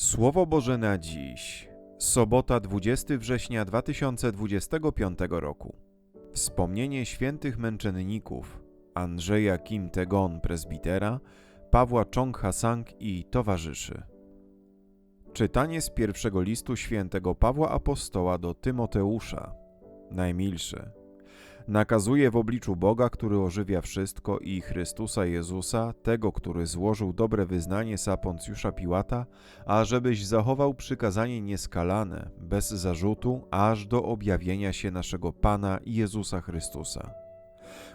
Słowo Boże na dziś. Sobota 20 września 2025 roku. Wspomnienie świętych męczenników Andrzeja Kim Tegon, prezbitera, Pawła Chong Hasang i towarzyszy. Czytanie z pierwszego listu świętego Pawła Apostoła do Tymoteusza. Najmilszy. Nakazuje w obliczu Boga, który ożywia wszystko i Chrystusa Jezusa, tego, który złożył dobre wyznanie sa Poncjusza Piłata, ażebyś zachował przykazanie nieskalane, bez zarzutu, aż do objawienia się naszego Pana Jezusa Chrystusa.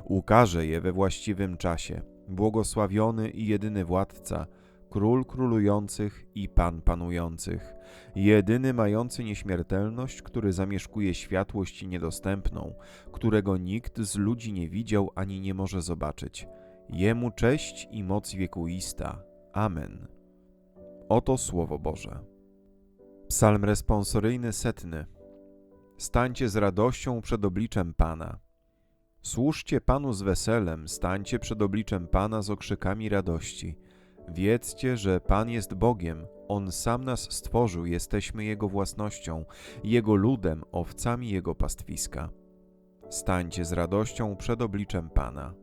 Ukaże je we właściwym czasie, błogosławiony i jedyny władca, król królujących i pan panujących, jedyny mający nieśmiertelność, który zamieszkuje światłość niedostępną, którego nikt z ludzi nie widział ani nie może zobaczyć. Jemu cześć i moc wiekuista. Amen. Oto Słowo Boże. Psalm responsoryjny setny. Stańcie z radością przed obliczem Pana. Służcie Panu z weselem, stańcie przed obliczem Pana z okrzykami radości. Wiedzcie, że Pan jest Bogiem, On sam nas stworzył, jesteśmy Jego własnością, Jego ludem, owcami Jego pastwiska. Stańcie z radością przed obliczem Pana.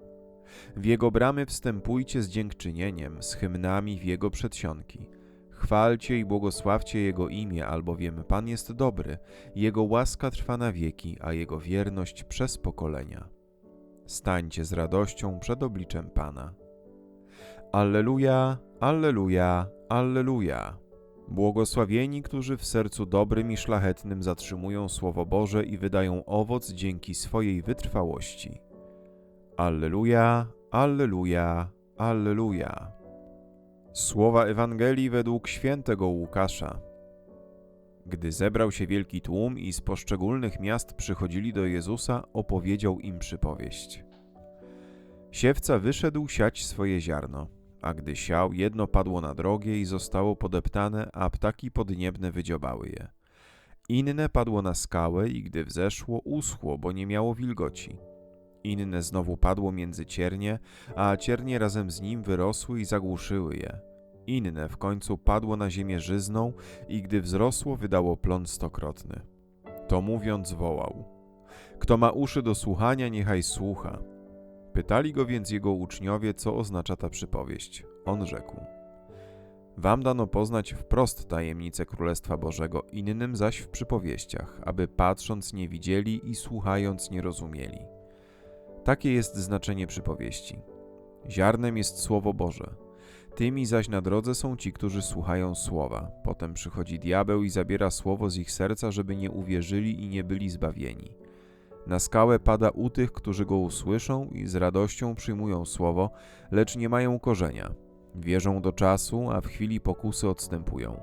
W Jego bramy wstępujcie z dziękczynieniem, z hymnami w Jego przedsionki. Chwalcie i błogosławcie Jego imię, albowiem Pan jest dobry, Jego łaska trwa na wieki, a Jego wierność przez pokolenia. Stańcie z radością przed obliczem Pana. Alleluja, Alleluja, Alleluja. Błogosławieni, którzy w sercu dobrym i szlachetnym zatrzymują Słowo Boże i wydają owoc dzięki swojej wytrwałości. Alleluja, Alleluja, Alleluja. Słowa Ewangelii według świętego Łukasza. Gdy zebrał się wielki tłum i z poszczególnych miast przychodzili do Jezusa, opowiedział im przypowieść. Siewca wyszedł siać swoje ziarno, a gdy siał, jedno padło na drogie i zostało podeptane, a ptaki podniebne wydziobały je. Inne padło na skałę i gdy wzeszło, uschło, bo nie miało wilgoci. Inne znowu padło między ciernie, a ciernie razem z nim wyrosły i zagłuszyły je. Inne w końcu padło na ziemię żyzną i gdy wzrosło, wydało plon stokrotny. To mówiąc wołał. Kto ma uszy do słuchania, niechaj słucha. Pytali go więc jego uczniowie, co oznacza ta przypowieść. On rzekł: Wam dano poznać wprost tajemnicę Królestwa Bożego, innym zaś w przypowieściach, aby patrząc nie widzieli i słuchając nie rozumieli. Takie jest znaczenie przypowieści. Ziarnem jest Słowo Boże. Tymi zaś na drodze są ci, którzy słuchają słowa. Potem przychodzi diabeł i zabiera słowo z ich serca, żeby nie uwierzyli i nie byli zbawieni. Na skałę pada u tych, którzy go usłyszą i z radością przyjmują słowo, lecz nie mają korzenia. Wierzą do czasu, a w chwili pokusy odstępują.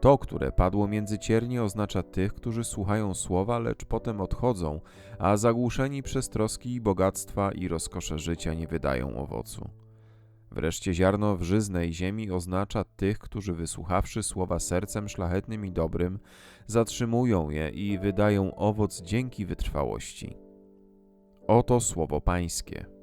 To, które padło między ciernie, oznacza tych, którzy słuchają słowa, lecz potem odchodzą, a zagłuszeni przez troski i bogactwa i rozkosze życia nie wydają owocu. Wreszcie ziarno w żyznej ziemi oznacza tych, którzy wysłuchawszy słowa sercem szlachetnym i dobrym, zatrzymują je i wydają owoc dzięki wytrwałości. Oto słowo Pańskie.